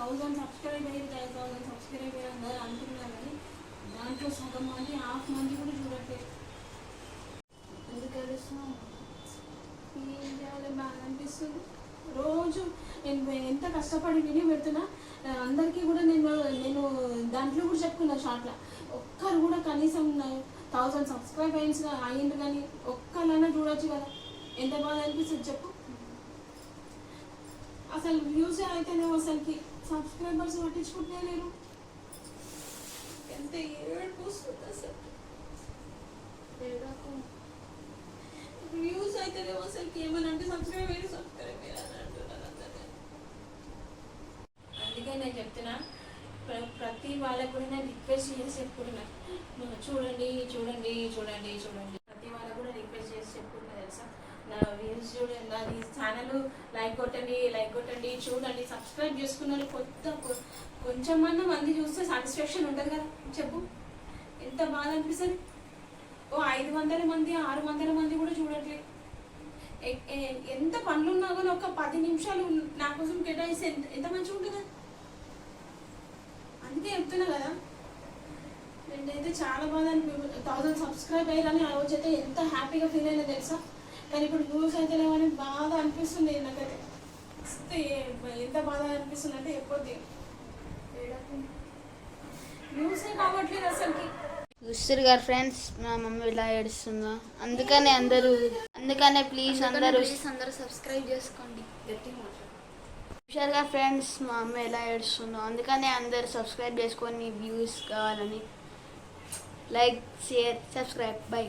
Subscribe అయ్యి five thousand subscribe అయ్యి అందరూ అంటున్నారు కానీ దాంట్లో సగం మంది హాఫ్ మంది కూడా చూడట్లేదు. ఎందుకు ఏడుస్తున్నావు ఏం చేయాలి బాగా అనిపిస్తుంది. రోజు నేను ఎంత కష్టపడి విని పెడుతున్నా అందరికీ కూడా నేను నేను దాంట్లో కూడా చెప్పుకున్నా షార్ట్లో. ఒక్కరు కూడా కనీసం థౌజండ్ సబ్స్క్రైబ్ అయ్యింది అయ్యిండ్రు కానీ ఒక్కరైనా చూడొచ్చు కదా. ఎంత బాగా అనిపిస్తుంది చెప్పు. అసలు వ్యూస్ అయితేనే అసలుకి. సబ్స్క్రైబర్స్ పట్టించుకుంటే లేరు. ఎంత ఏడుపు వస్తుంది అసలు. వ్యూస్ అయితేనే అసలుకి ఏమని అంటే సబ్స్క్రైబ్ అయ్యి సబ్స్క్రైబ్ అయ్యారు అంటున్నారు అందుకే నేను చెప్తున్నా ప్ర- ప్రతి వాళ్ళకు కూడా నేను రిక్వెస్ట్ చేసి చెప్పుకుంటున్నా చూడండి చూడండి చూడండి చూడండి ప్రతి వాళ్ళకు కూడా రిక్వెస్ట్ చేసి చెప్పుకుంటున్నా తెలుసా నా వ్యూస్ ఛానల్ లైక్ కొట్టండి లైక్ కొట్టండి చూడండి సబ్స్క్రైబ్ చేసుకున్న కొత్త కొంచెం కొంచెమన్నా మంది చూస్తే సాటిస్ఫాక్షన్ ఉంటుంది కదా. చెప్పు. ఎంత బాధ అనిపిస్తుంది. ఓ ఐదు వందల మంది ఆరు వందల మంది కూడా చూడట్లేదు ఎంత పనులు ఉన్నా కానీ ఒక పది నిమిషాలు నా కోసం కేటాయిస్తే ఎంత ఎంత మంచిగా ఉంటుంది? అందుకే చెప్తున్నా కదా. నేనైతే చాలా బాగా థౌసండ్ సబ్స్క్రైబ్ అయ్యారని ఆ రోజు అయితే ఎంత హ్యాపీగా ఫీల్ అయినా తెలుసా? కానీ ఇప్పుడు వ్యూస్ అయితే లేవని బాధ అనిపిస్తుంది నాకైతే. ఎంత బాధ అనిపిస్తుంది అంటే వ్యూసే కావట్లేదు అసలుకి. చూస్తారు గారు ఫ్రెండ్స్ మా మమ్మీ ఇలా ఏడుస్తుందో. అందుకనే అందరూ అందుకనే ప్లీజ్ అందరూ అందరూ సబ్స్క్రైబ్ చేసుకోండి. మాట్లాడు చూసారుగా ఫ్రెండ్స్ మా అమ్మ ఎలా ఏడుస్తుందో. అందుకనే అందరు సబ్స్క్రైబ్ చేసుకొని వ్యూస్ కావాలని. Like share subscribe by